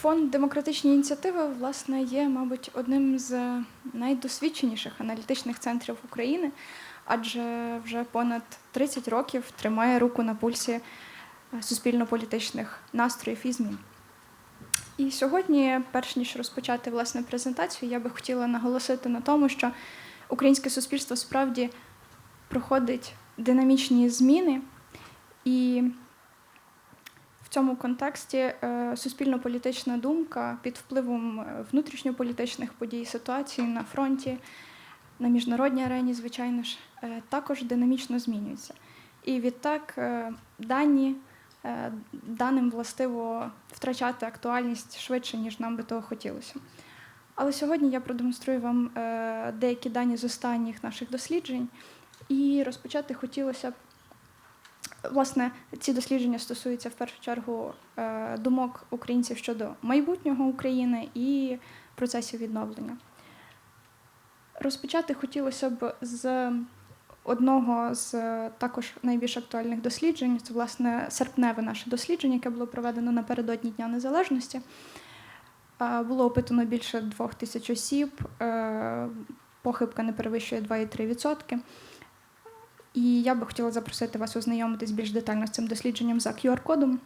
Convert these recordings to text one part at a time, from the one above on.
Фонд демократичні ініціативи власне є, мабуть, одним з найдосвідченіших аналітичних центрів України, адже вже понад 30 років тримає руку на пульсі е, суспільно-політичних настроїв і змін. І сьогодні, перш ніж розпочати власне презентацію, я би хотіла наголосити на тому, що українське суспільство справді проходить динамічні зміни, і цьому контексті е, суспільно-політична думка під впливом е, внутрішньополітичних подій, ситуації на фронті, на міжнародній арені, звичайно ж, е, також динамічно змінюється. І відтак дані даним властиво втрачати актуальність швидше, ніж нам би того хотілося. Але сьогодні я продемонструю вам деякі дані з останніх наших досліджень, і розпочати хотілося б. Власне, ці дослідження стосуються в першу чергу е, думок українців щодо майбутнього України і процесів відновлення. Розпочати хотілося б з одного з е, також найбільш актуальних досліджень. Це, власне, серпневе наше дослідження, яке було проведено напередодні Дня Незалежності. Е, Було опитано більше двох тисяч осіб, похибка не перевищує 2,3%. І я би хотіла запросити вас ознайомитись більш детально з цим дослідженням за QR-кодом.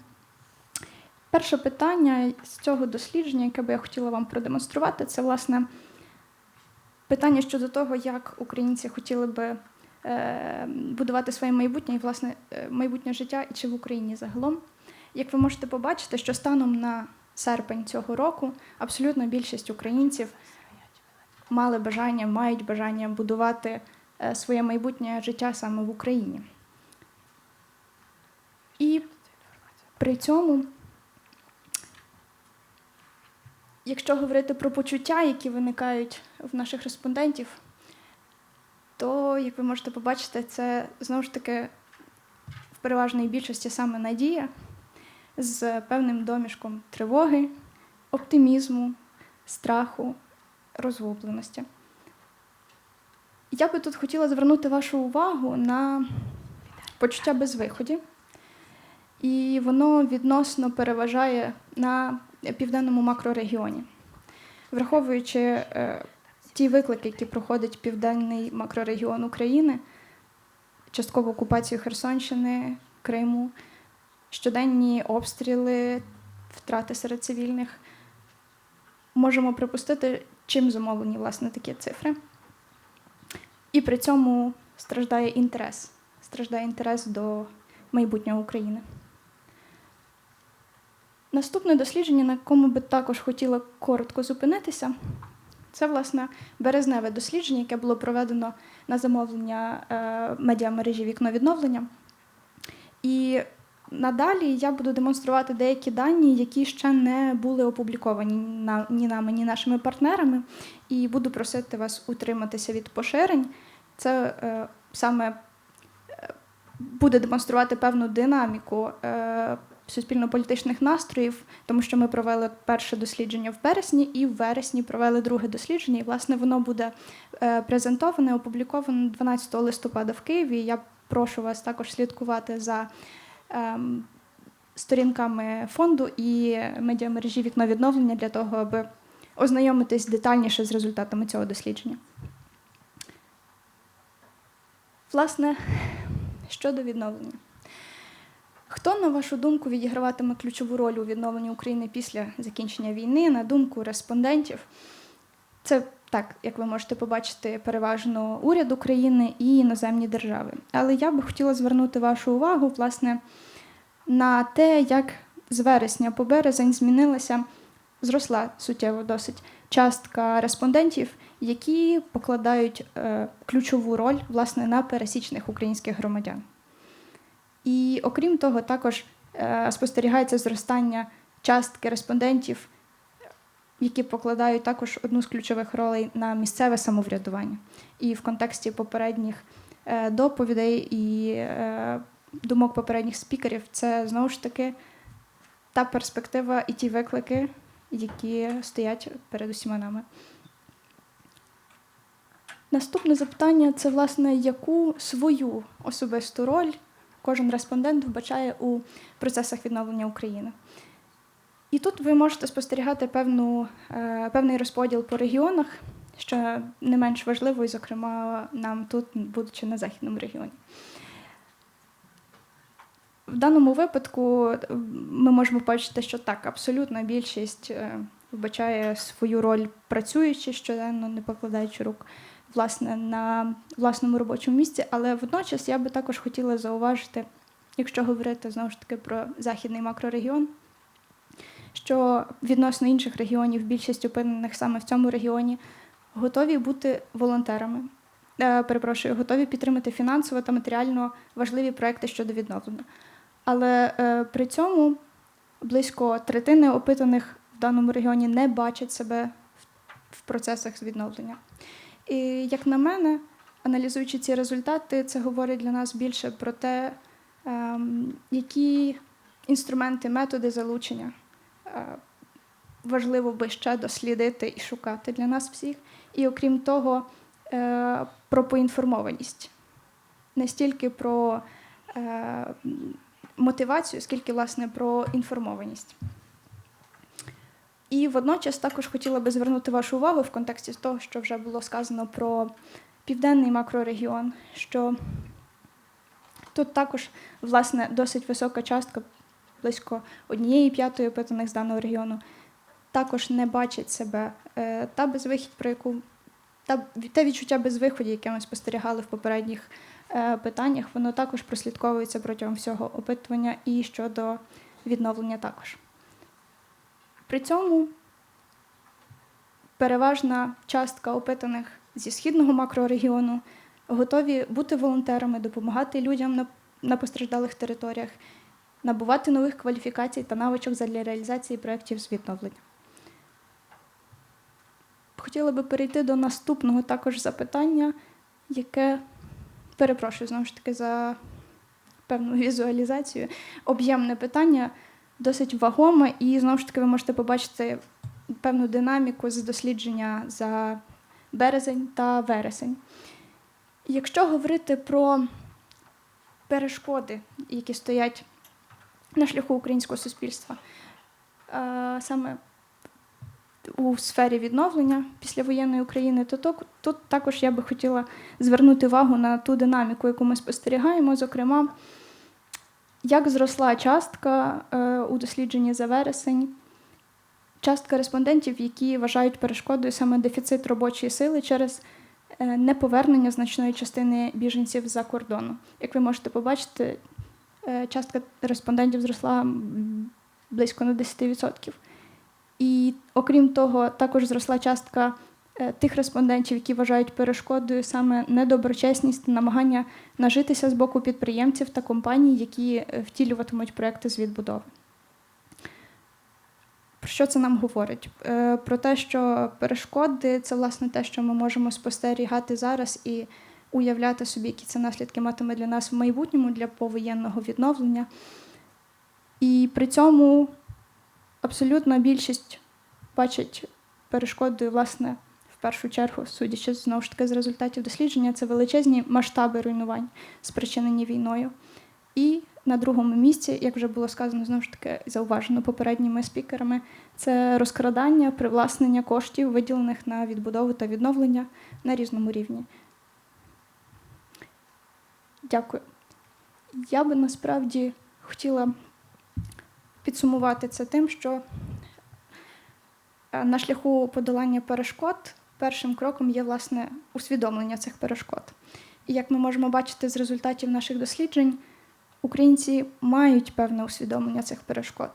Перше питання з цього дослідження, яке би я хотіла вам продемонструвати, це власне питання щодо того, як українці хотіли би е, будувати своє майбутнє і власне е, майбутнє життя і чи в Україні загалом. Як ви можете побачити, що станом на серпень цього року абсолютно більшість українців мали бажання, мають бажання будувати своє майбутнє життя саме в Україні. І при цьому, якщо говорити про почуття, які виникають в наших респондентів, то, як ви можете побачити, це знову ж таки в переважній більшості саме надія з певним домішком тривоги, оптимізму, страху, розгубленості. Я би тут хотіла звернути вашу увагу на почуття безвиході, і воно відносно переважає на південному макрорегіоні. Враховуючи е, ті виклики, які проходить південний макрорегіон України, часткову окупацію Херсонщини, Криму, щоденні обстріли, втрати серед цивільних, можемо припустити, чим зумовлені власне такі цифри. І при цьому страждає інтерес. Страждає інтерес до майбутнього України. Наступне дослідження, на якому би також хотіла коротко зупинитися, це, власне, березневе дослідження, яке було проведено на замовлення е, медіамережі Вікно відновлення. І надалі я буду демонструвати деякі дані, які ще не були опубліковані ні нами, ні нашими партнерами. І буду просити вас утриматися від поширень. Це е, саме е, буде демонструвати певну динаміку е, суспільно-політичних настроїв, тому що ми провели перше дослідження в березні, і в вересні провели друге дослідження. І, власне, воно буде е, презентоване, опубліковане 12 листопада в Києві. Я прошу вас також слідкувати за сторінками фонду і медіамережі вікно відновлення для того, аби ознайомитись детальніше з результатами цього дослідження. Власне, щодо відновлення. Хто, на вашу думку, відіграватиме ключову роль у відновленні України після закінчення війни, на думку респондентів? Це так, як ви можете побачити, переважно уряд України і іноземні держави. Але я би хотіла звернути вашу увагу, власне, на те, як з вересня по березень змінилася, зросла суттєво досить частка респондентів, які покладають е, ключову роль власне на пересічних українських громадян. І окрім того, також е, спостерігається зростання частки респондентів, які покладають також одну з ключових ролей на місцеве самоврядування. І в контексті попередніх е, доповідей і е, думок попередніх спікерів, це знову ж таки та перспектива і ті виклики, які стоять перед усіма нами. Наступне запитання це, власне, яку свою особисту роль кожен респондент вбачає у процесах відновлення України. І тут ви можете спостерігати певну, е, певний розподіл по регіонах, що не менш важливо, і, зокрема, нам тут, будучи на західному регіоні. В даному випадку е, ми можемо бачити, що так, абсолютна більшість е, вбачає свою роль працюючи щоденно, не покладаючи рук власне, на власному робочому місці. Але водночас я би також хотіла зауважити, якщо говорити знову ж таки про західний макрорегіон, що відносно інших регіонів, більшість опинених саме в цьому регіоні, готові бути волонтерами. Е, Перепрошую, готові підтримати фінансово та матеріально важливі проекти щодо відновлення. Але е, при цьому близько третини опитаних в даному регіоні не бачать себе в, процесах з відновлення. І як на мене, аналізуючи ці результати, це говорить для нас більше про те, ем, які інструменти, методи залучення е, важливо би ще дослідити і шукати для нас всіх. І окрім того, е, про поінформованість. Не стільки про е, мотивацію, скільки, власне, про інформованість. І водночас також хотіла би звернути вашу увагу в контексті того, що вже було сказано про південний макрорегіон, що тут також власне досить висока частка, близько однієї п'ятої опитаних з даного регіону, також не бачить себе е, та безвихідь, про яку та те відчуття безвиході, яке ми спостерігали в попередніх е, питаннях, воно також прослідковується протягом всього опитування і щодо відновлення також. При цьому переважна частка опитаних зі східного макрорегіону готові бути волонтерами, допомагати людям на постраждалих територіях, набувати нових кваліфікацій та навичок для реалізації проєктів з відновлення. Хотіла би перейти до наступного також запитання, яке перепрошую знову ж таки за певну візуалізацію. Об'ємне питання досить вагоме, і знову ж таки ви можете побачити певну динаміку з дослідження за березень та вересень. Якщо говорити про перешкоди, які стоять на шляху українського суспільства, е, саме у сфері відновлення післявоєнної України, то тут, також я би хотіла звернути увагу на ту динаміку, яку ми спостерігаємо, зокрема, як зросла частка е, у дослідженні за вересень, частка респондентів, які вважають перешкодою саме дефіцит робочої сили через е, неповернення значної частини біженців за кордону. Як ви можете побачити, частка респондентів зросла близько на 10%. І окрім того, також зросла частка е, тих респондентів, які вважають перешкодою саме недоброчесність, намагання нажитися з боку підприємців та компаній, які е, втілюватимуть проекти з відбудови. Про що це нам говорить? Е, Про те, що перешкоди це власне те, що ми можемо спостерігати зараз і уявляти собі, які це наслідки матиме для нас в майбутньому для повоєнного відновлення. І при цьому абсолютна більшість бачить перешкодою, власне, в першу чергу, судячи знову ж таки з результатів дослідження, це величезні масштаби руйнувань, спричинені війною. І на другому місці, як вже було сказано, знову ж таки зауважено попередніми спікерами, це розкрадання, привласнення коштів, виділених на відбудову та відновлення на різному рівні. Дякую. Я би насправді хотіла підсумувати це тим, що е, на шляху подолання перешкод першим кроком є власне усвідомлення цих перешкод. І як ми можемо бачити з результатів наших досліджень, українці мають певне усвідомлення цих перешкод.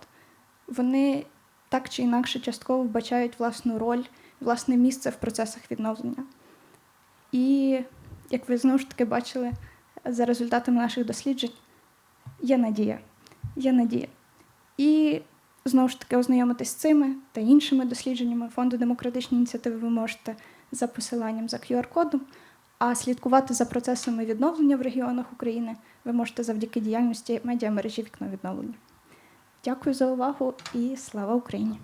Вони так чи інакше частково вбачають власну роль, власне місце в процесах відновлення. І як ви знову ж таки бачили за результатами наших досліджень, є надія. Є надія. І знову ж таки ознайомитись з цими та іншими дослідженнями фонду демократичні ініціативи ви можете за посиланням за QR-кодом. А слідкувати за процесами відновлення в регіонах України ви можете завдяки діяльності медіамережі вікно відновлення. Дякую за увагу і слава Україні!